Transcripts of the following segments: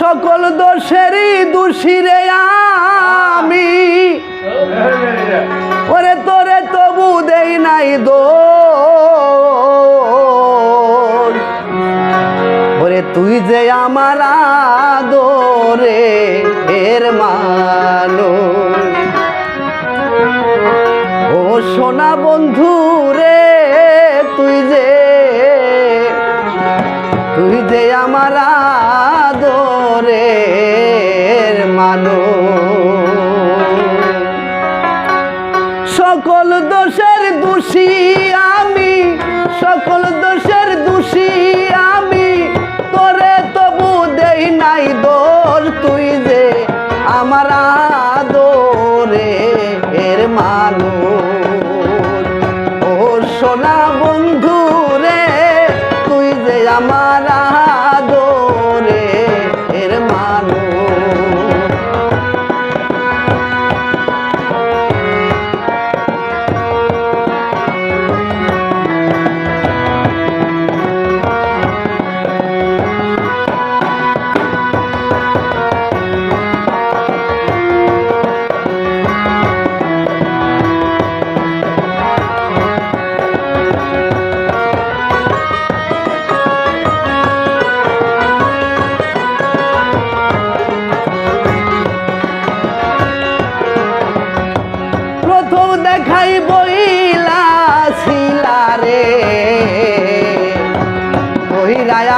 সকল দোষেরই দোষী রে আমি। ওরে তোরে তবু দেই নাই দোষ। ওরে তুই যে আমার আদরে এর মানো ও সোনা বন্ধু রে, তুই যে তুই যে আমার আদরের মানো সকল দোষের দোষী আমি সকল দোষের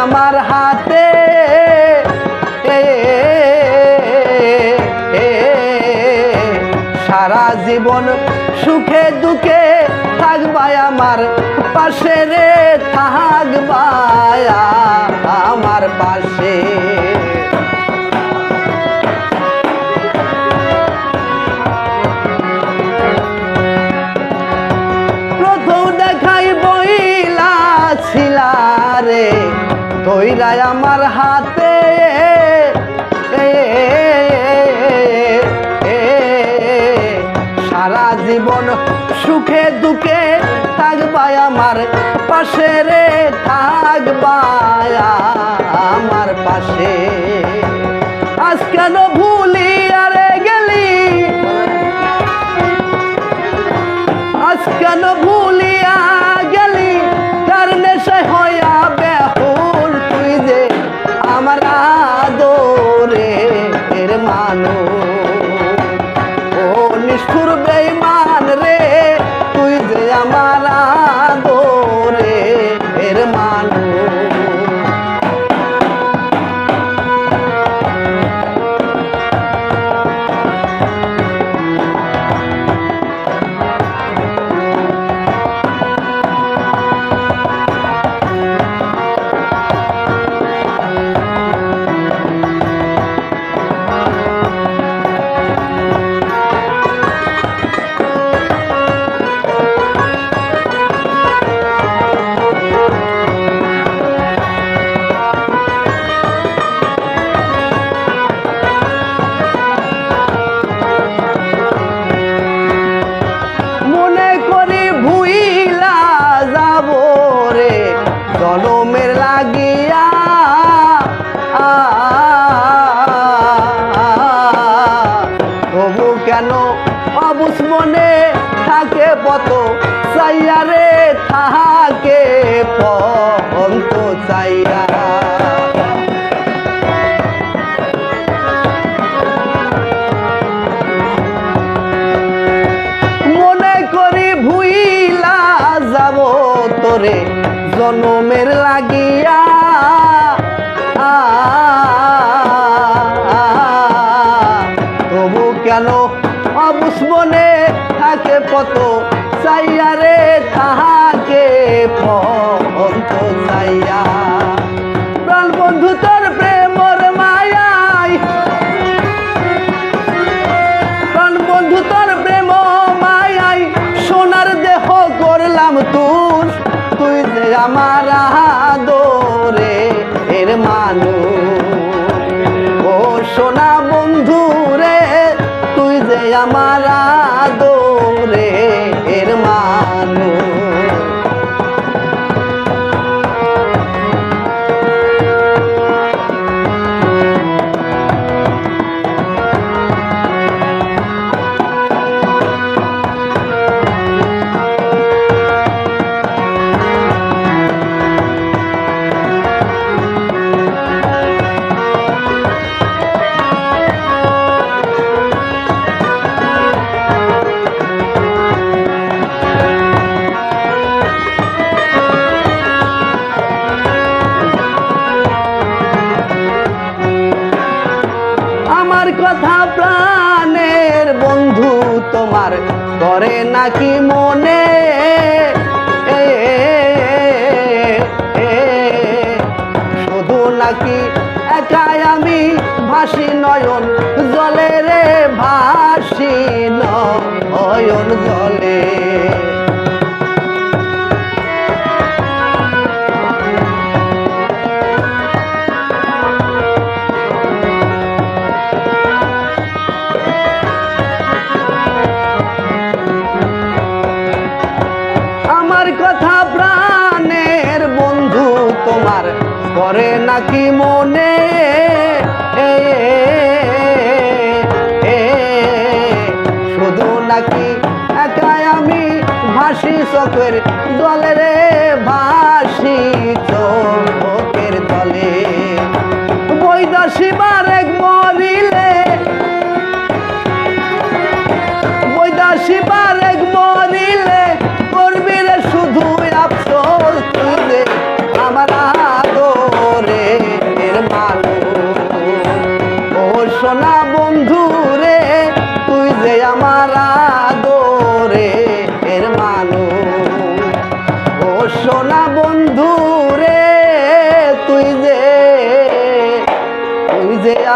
আমার হাতে। সারা জীবন সুখে দুঃখে থাকবাই আমার পাশে রে থাকবাই আমার পাশে রে থাকবাই আমার পাশে। আজ কেন ভুলি আরে গেলি? আজ কেন ভুলিয়া গেলি? তার নেশায় হইয়া বেহুল তুই যে আমার আদরে এর মানু ও নিষ্ঠুর বেইমান চাইয়া। মনে করি ভুইলা যাব তোরে জনমের লাগিয়া। তবু কেন অবুস মনে থাকে পত আমার তোমার কথা প্রাণের বন্ধু তোমার করে নাকি মনে? শুধু নাকি একাই আমি ভাসি নয়ন জলে রে ভাসি নয়ন, জলে। তোমার করে নাকি মনে? শুধু নাকি একাই আমি ভাসি চোখের দলে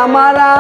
আমার আদর